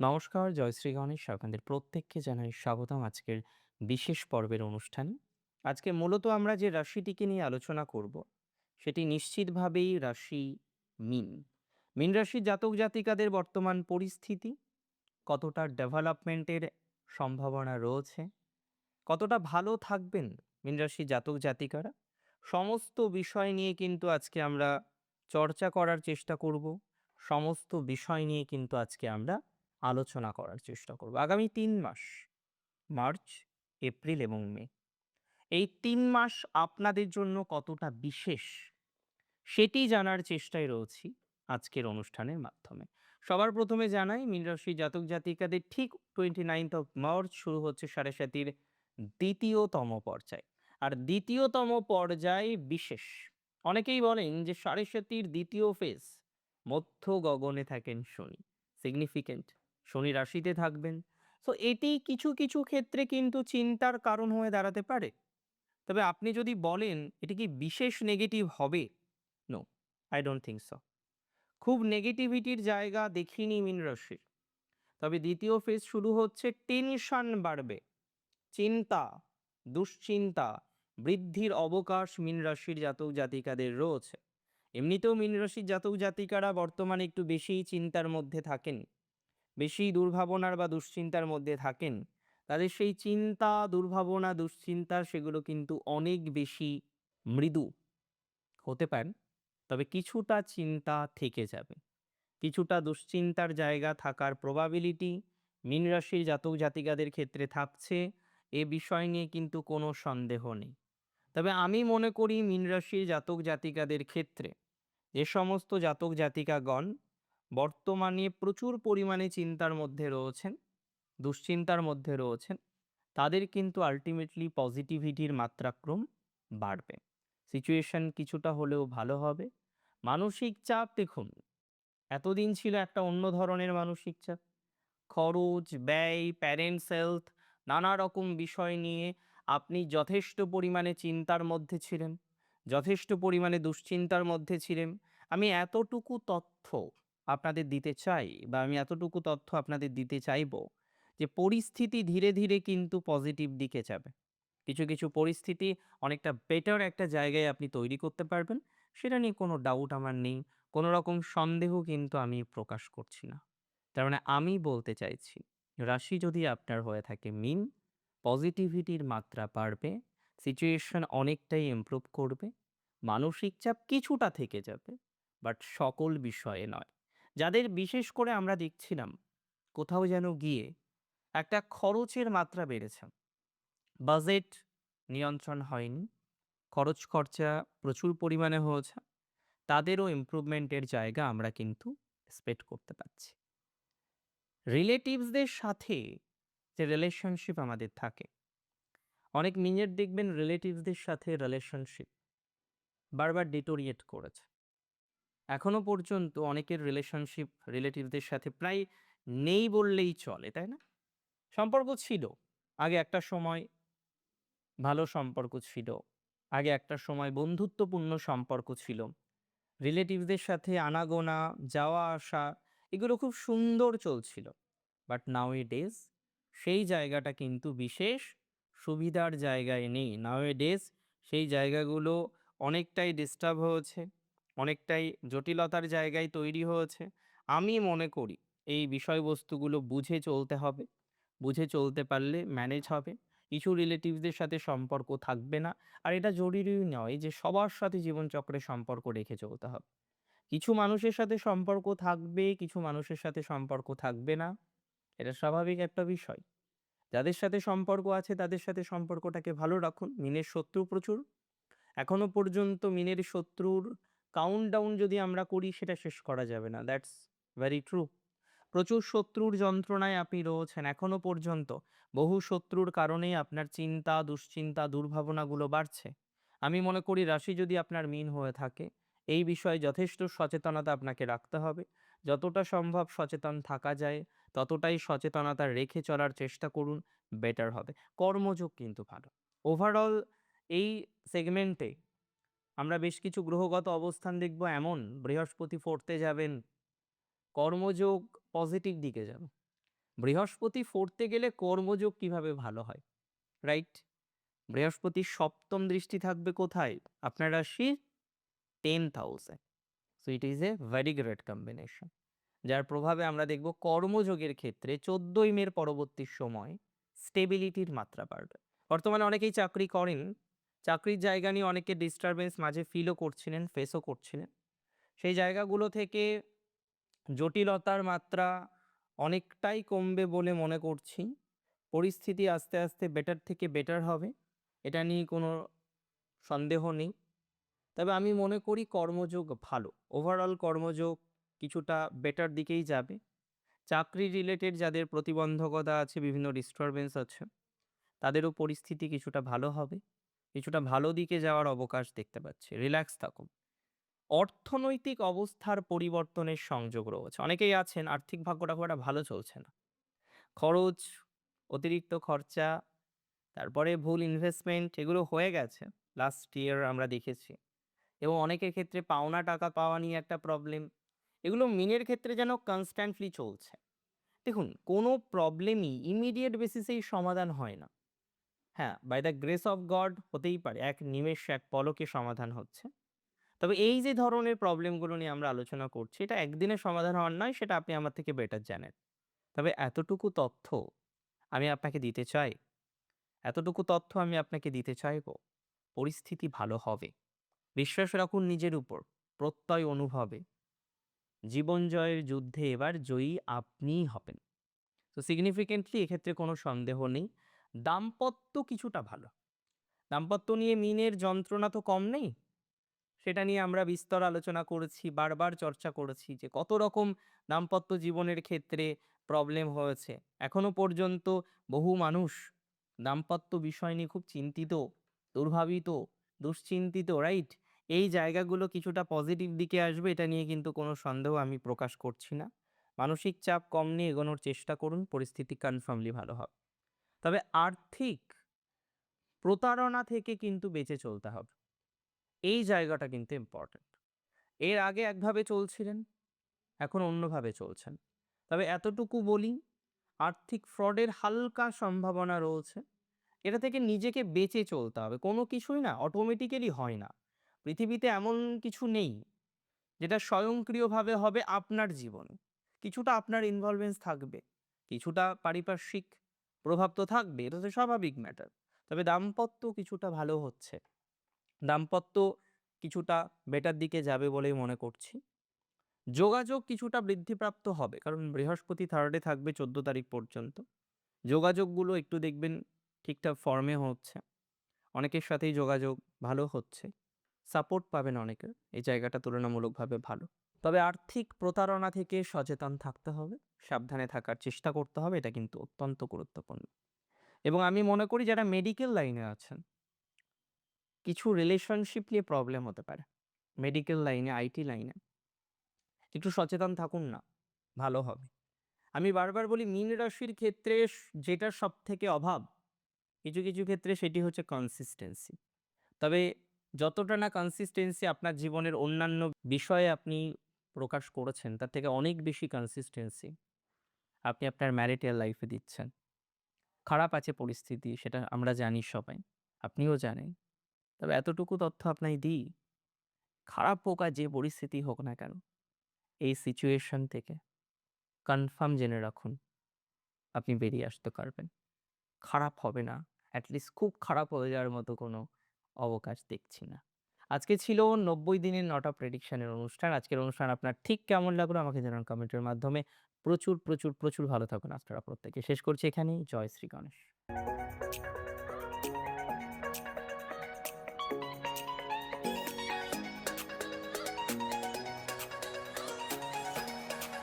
নমস্কার, জয়শ্রী গণেশ আপনাদের প্রত্যেককে জানাই স্বাগতম আজকের বিশেষ পর্বের অনুষ্ঠানে। আজকে মূলত আমরা যে রাশিটিকে নিয়ে আলোচনা করব, সেটি নিশ্চিতভাবেই রাশি মীন। মীন রাশির জাতক জাতিকাদের বর্তমান পরিস্থিতি, কতটা ডেভেলপমেন্টের সম্ভাবনা রয়েছে, কতটা ভালো থাকবেন মীন রাশির জাতক জাতিকারা, সমস্ত বিষয় নিয়ে কিন্তু আজকে আমরা চর্চা করার চেষ্টা করব। সমস্ত বিষয় নিয়ে কিন্তু আজকে আমরা আলোচনা করার চেষ্টা করব। আগামী তিন মাস মার্চ, এপ্রিল এবং মে। এই তিন মাস আপনাদের জন্য কতটা বিশেষ সেটি জানার চেষ্টায় রয়েছি আজকের অনুষ্ঠানের মাধ্যমে। সবার প্রথমে জানাই মীন রাশির জাতক জাতিকাদের ঠিক 29th অফ মার্চ শুরু হচ্ছে সাড়ে-সাতির দ্বিতীয়তম পর্যায়। আর দ্বিতীয়তম পর্যায় বিশেষ। অনেকেই বলেন যে সাড়ে-সাতির দ্বিতীয় ফেজ মধ্য গগনে থাকেন শনি। সিগনিফিক্যান্ট। শনি রাশিতে থাকবেন। সো এটি কিছু, কিছু ক্ষেত্রে কিন্তু চিন্তার কারণ হয়ে দাঁড়াতে পারে। তবে আপনি যদি বলেন এটি কি বিশেষ নেগেটিভ হবে? No, I don't think so. খুব নেগেটিভিটির জায়গা দেখিনি মীন। তবে দ্বিতীয় ফেজ শুরু হচ্ছে টেনশন বাড়বে। চিন্তা, দুশ্চিন্তা বৃদ্ধির অবকাশ মীন রাশির জাতক জাতিকাদের রয়েছে। এমনিতেও মীন রাশির জাতক জাতিকারা বর্তমানে একটু বেশিই চিন্তার মধ্যে থাকেন। বেশি দুর্ভাবনার বা দুশ্চিন্তার মধ্যে থাকেন। তাদের সেই চিন্তা, দুর্ভাবনা, দুশ্চিন্তা সেগুলো কিন্তু অনেক বেশি মৃদু হতে পারেন। তবে কিছুটা চিন্তা থেকে যাবে। কিছুটা দুশ্চিন্তার জায়গা থাকার প্রবাবিলিটি মীন রাশির জাতক জাতিকাদের ক্ষেত্রে থাকছে। এ বিষয় নিয়ে কিন্তু কোনো সন্দেহ নেই। তবে আমি মনে করি মীন রাশির জাতক জাতিকাদের ক্ষেত্রে যে সমস্ত জাতক জাতিকাগণ বর্তমানে প্রচুর পরিমাণে চিন্তার মধ্যে রয়েছেন, দুশ্চিন্তার মধ্যে রয়েছেন, তাদের কিন্তু আল্টিমেটলি পজিটিভিটির মাত্রাক্রম বাড়বে। সিচুয়েশন কিছুটা হলেও ভালো হবে। মানসিক চাপ দেখুন, এতদিন ছিল একটা অন্য ধরনের মানসিক চাপ। খরচ, ব্যয়, প্যারেন্টস হেলথ নানা রকম বিষয় নিয়ে আপনি যথেষ্ট পরিমাণে চিন্তার মধ্যে ছিলেন, যথেষ্ট পরিমাণে দুশ্চিন্তার মধ্যে ছিলেন। আমি এতটুকু তথ্য আপনাদের দিতে চাই বা আমি এতটুকু তথ্য আপনাদের দিতে চাইব যে পরিস্থিতি ধীরে, ধীরে কিন্তু পজিটিভ দিকে যাবে। কিছু, কিছু পরিস্থিতি অনেকটা বেটার একটা জায়গায় আপনি তৈরি করতে পারবেন। সেটা নিয়ে কোনো ডাউট আমার নেই। কোনো রকম সন্দেহ কিন্তু আমি প্রকাশ করছি না। তার মানে আমি বলতে চাইছি, রাশি যদি আপনার হয়ে থাকে মীন, পজিটিভিটির মাত্রা বাড়বে, সিচুয়েশন অনেকটাই ইমপ্রুভ করবে। মানসিক চাপ কিছুটা থেকে যাবে। বাট সকল বিষয়ে নয়। যাদের বিশেষ করে আমরা দেখছিলাম কোথাও যেন গিয়ে একটা খরচের মাত্রা বেড়েছে। বাজেট নিয়ন্ত্রণ হয়নি। খরচ খরচা প্রচুর পরিমাণে হয়েছে। তাদেরও ইমপ্রুভমেন্টের জায়গা আমরা কিন্তু এক্সপেক্ট করতে পারছি। রিলেটিভসদের সাথে যে রিলেশনশিপ আমাদের থাকে, অনেক মিনিট দেখবেন রিলেটিভসদের সাথে রিলেশনশিপ বারবার ডিটোরিয়েট করেছে। এখনও পর্যন্ত অনেকের রিলেশনশিপ রিলেটিভদের সাথে প্রায় নেই বললেই চলে, তাই না? সম্পর্ক ছিল। আগে একটা সময় ভালো সম্পর্ক ছিল। আগে একটা সময় বন্ধুত্বপূর্ণ সম্পর্ক ছিল। রিলেটিভদের সাথে আনাগোনা, যাওয়া আসা এগুলো খুব সুন্দর চলছিল। বাট নাও এ ডেজ সেই জায়গাটা কিন্তু বিশেষ সুবিধার জায়গায় নেই। নাও এ ডেজ সেই জায়গাগুলো অনেকটাই ডিস্টার্ব হয়েছে। অনেকটাই জটিলতার জায়গায় তৈরি হয়েছে। আমি মনে করি এই বিষয়বস্তুগুলো বুঝে চলতে হবে। বুঝে চলতে পারলে ম্যানেজ হবে। কিছু রিলেটিভসদের সাথে সম্পর্ক থাকবে না। আর এটা জরুরিও নয় যে সবার সাথে জীবনচক্রে সম্পর্ক রেখে চলতে হবে। কিছু মানুষের সাথে সম্পর্ক থাকবে, কিছু মানুষের সাথে সম্পর্ক থাকবে না। এটা স্বাভাবিক একটা বিষয়। যাদের সাথে সম্পর্ক আছে তাদের সাথে সম্পর্কটাকে ভালো রাখুন। মিনের শত্রু প্রচুর। এখনও পর্যন্ত মিনের শত্রুর কাউন্টডাউন যদি আমরা করি সেটা শেষ করা যাবে না। That's very true. প্রচুর শত্রুর যন্ত্রণায় আপনি রয়েছেন এখনও পর্যন্ত। বহু শত্রুর কারণেই আপনার চিন্তা, দুশ্চিন্তা, দুর্ভাবনাগুলো বাড়ছে। আমি মনে করি রাশি যদি আপনার মিন হয়ে থাকে, এই বিষয়ে যথেষ্ট সচেতনতা আপনাকে রাখতে হবে। যতটা সম্ভব সচেতন থাকা যায়, ততটাই সচেতনতা রেখে চলার চেষ্টা করুন, বেটার হবে। কর্মযোগ কিন্তু ভালো। ওভারঅল এই সেগমেন্টে আমরা বেশ কিছু গ্রহগত অবস্থান দেখব এমন, বৃহস্পতি 4th এ যাবেন। কর্মযোগ পজিটিভ দিকে যাবে। বৃহস্পতি ফোর্থে গেলে কর্মযোগ কীভাবে ভালো হয়, রাইট বৃহস্পতির সপ্তম দৃষ্টি থাকবে কোথায় আপনার রাশির টেন্থ হাউসে so it is a very great combination, যার প্রভাবে আমরা দেখব কর্মযোগের ক্ষেত্রে চোদ্দই মের পরবর্তী সময় স্টেবিলিটির মাত্রা বাড়বে বর্তমানে অনেকেই চাকরি করেন চাকরির জায়গা নিয়ে অনেকে ডিস্টারবেন্স মাঝে ফিলও করছিলেন ফেসও করছিলেন। সেই জায়গাগুলো থেকে জটিলতার মাত্রা অনেকটাই কমবে বলে মনে করছি। পরিস্থিতি আস্তে আস্তে বেটার থেকে বেটার হবে, এটা নিয়ে কোনো সন্দেহ নেই। তবে আমি মনে করি কর্মযোগ ভালো। ওভারঅল কর্মযোগ কিছুটা বেটার দিকেই যাবে। চাকরি রিলেটেড যাদের প্রতিবন্ধকতা আছে, বিভিন্ন ডিস্টারবেন্স আছে, তাদেরও পরিস্থিতি কিছুটা ভালো হবে। কিছুটা ভালো দিকে যাওয়ার অবকাশ দেখতে পাচ্ছি। রিল্যাক্স থাকুন। অর্থনৈতিক অবস্থার পরিবর্তনের সংযোগ রয়েছে। অনেকেই আছেন, আর্থিক ভাগ্যটা খুব একটা ভালো চলছে না। খরচ, অতিরিক্ত খরচা, তারপরে ভুল ইনভেস্টমেন্ট এগুলো হয়ে গেছে লাস্ট ইয়ার আমরা দেখেছি। এবং অনেকের ক্ষেত্রে পাওনা টাকা পাওয়া নিয়ে একটা প্রবলেম এগুলো মিনের ক্ষেত্রে যেন কনস্ট্যান্টলি চলছে। দেখুন, কোনো প্রবলেমই ইমিডিয়েট বেসিসেই সমাধান হয় না। হ্যাঁ by the grace of God হতেই পারে। এক নিমেষ, এক পলকে সমাধান হচ্ছে। তবে এই যে ধরনের প্রবলেমগুলো নিয়ে আমরা আলোচনা করছি, এটা একদিনে সমাধান হওয়ার নয়, সেটা আপনি আমার থেকে বেটার জানেন। তবে এতটুকু তথ্য আমি আপনাকে দিতে চাই। এতটুকু তথ্য আমি আপনাকে দিতে চাইব, পরিস্থিতি ভালো হবে। বিশ্বাস রাখুন নিজের উপর, প্রত্যয় অনুভবে। জীবন জয়ের যুদ্ধে এবার জয়ী আপনিই হবেন। তো সিগনিফিকেন্টলি এক্ষেত্রে কোনো সন্দেহ নেই। দাম্পত্য কিছুটা ভালো। দাম্পত্য নিয়ে মিনের যন্ত্রণা তো কম নেই। সেটা নিয়ে আমরা বিস্তর আলোচনা করেছি, বারবার চর্চা করেছি যে কত রকম দাম্পত্য জীবনের ক্ষেত্রে প্রবলেম হয়েছে। এখনও পর্যন্ত বহু মানুষ দাম্পত্য বিষয় নিয়ে খুব চিন্তিত, দুর্ভাবিত, দুশ্চিন্তিত রাইট এই জায়গাগুলো কিছুটা পজিটিভ দিকে আসবে, এটা নিয়ে কিন্তু কোনো সন্দেহ আমি প্রকাশ করছি না। মানসিক চাপ কম নিয়ে এগোনোর চেষ্টা করুন, পরিস্থিতি কনফার্মলি ভালো হবে। তবে আর্থিক প্রতারণা থেকে কিন্তু বেঁচে চলতে হবে। এই জায়গাটা কিন্তু ইম্পর্ট্যান্ট এর আগে একভাবে চলছিলেন, এখন অন্যভাবে চলছেন। তবে এতটুকু বলি, আর্থিক ফ্রডের হালকা সম্ভাবনা রয়েছে। এটা থেকে নিজেকে বেঁচে চলতে হবে। কোনো কিছুই না অটোমেটিক্যালি হয় না। পৃথিবীতে এমন কিছু নেই, যেটা স্বয়ংক্রিয়ভাবে হবে আপনার জীবনে। কিছুটা আপনার ইনভলভেন্স থাকবে, কিছুটা পারিপার্শ্বিক প্রভাব তো থাকবে, এটা তো স্বাভাবিক ম্যাটার তবে দাম্পত্য কিছুটা ভালো হচ্ছে। দাম্পত্য কিছুটা বেটার দিকে যাবে বলেই মনে করছি। যোগাযোগ কিছুটা বৃদ্ধিপ্রাপ্ত হবে, কারণ বৃহস্পতি থার্ডে থাকবে চোদ্দ তারিখ পর্যন্ত। যোগাযোগগুলো একটু দেখবেন ঠিকঠাক ফর্মে হচ্ছে। অনেকের সাথেই যোগাযোগ ভালো হচ্ছে। সাপোর্ট পাবেন অনেকে এই জায়গাটা তুলনামূলকভাবে ভালো। তবে আর্থিক প্রতারণা থেকে সচেতন থাকতে হবে। সাবধানে থাকার চেষ্টা করতে হবে, এটা কিন্তু অত্যন্ত গুরুত্বপূর্ণ। এবং আমি মনে করি যারা মেডিকেল লাইনে আছেন, কিছু রিলেশনশিপ নিয়ে প্রবলেম হতে পারে। মেডিকেল লাইনে আইটি লাইনে একটু সচেতন থাকুন না, ভালো হবে। আমি বারবার বলি, মীন রাশির ক্ষেত্রে যেটা সব থেকে অভাব, কিছু কিছু ক্ষেত্রে সেটি হচ্ছে কনসিস্টেন্সি তবে যতটা না কনসিস্টেন্সি আপনার জীবনের অন্যান্য বিষয়ে আপনি প্রকাশ করেছেন, তার থেকে অনেক বেশি কনসিস্টেন্সি আপনি আপনার ম্যারিটাল লাইফে দিচ্ছেন। খারাপ আছে পরিস্থিতি, সেটা আমরা জানি সবাই, আপনিও জানেন। তবে এতটুকু তথ্য আপনাই দিই, খারাপ হোক আর যে পরিস্থিতি হোক না কেন, এই সিচুয়েশন থেকে কনফার্ম জেনে রাখুন, আপনি বেরিয়ে আসতে পারবেন। খারাপ হবে না অ্যাটলিস্ট খুব খারাপ হয়ে যাওয়ার মতো কোনো অবকাশ দেখছি না। আজকে ছিল নব্বই দিনের নটা প্রেডিকশানের অনুষ্ঠান। আজকের অনুষ্ঠান আপনার ঠিক কেমন লাগল আমাকে জানান কমেন্টের মাধ্যমে। প্রচুর প্রচুর প্রচুর ভালো থাকুন আপনারা প্রত্যেকে। শেষ করছি এখানেই। জয় শ্রী গণেশ।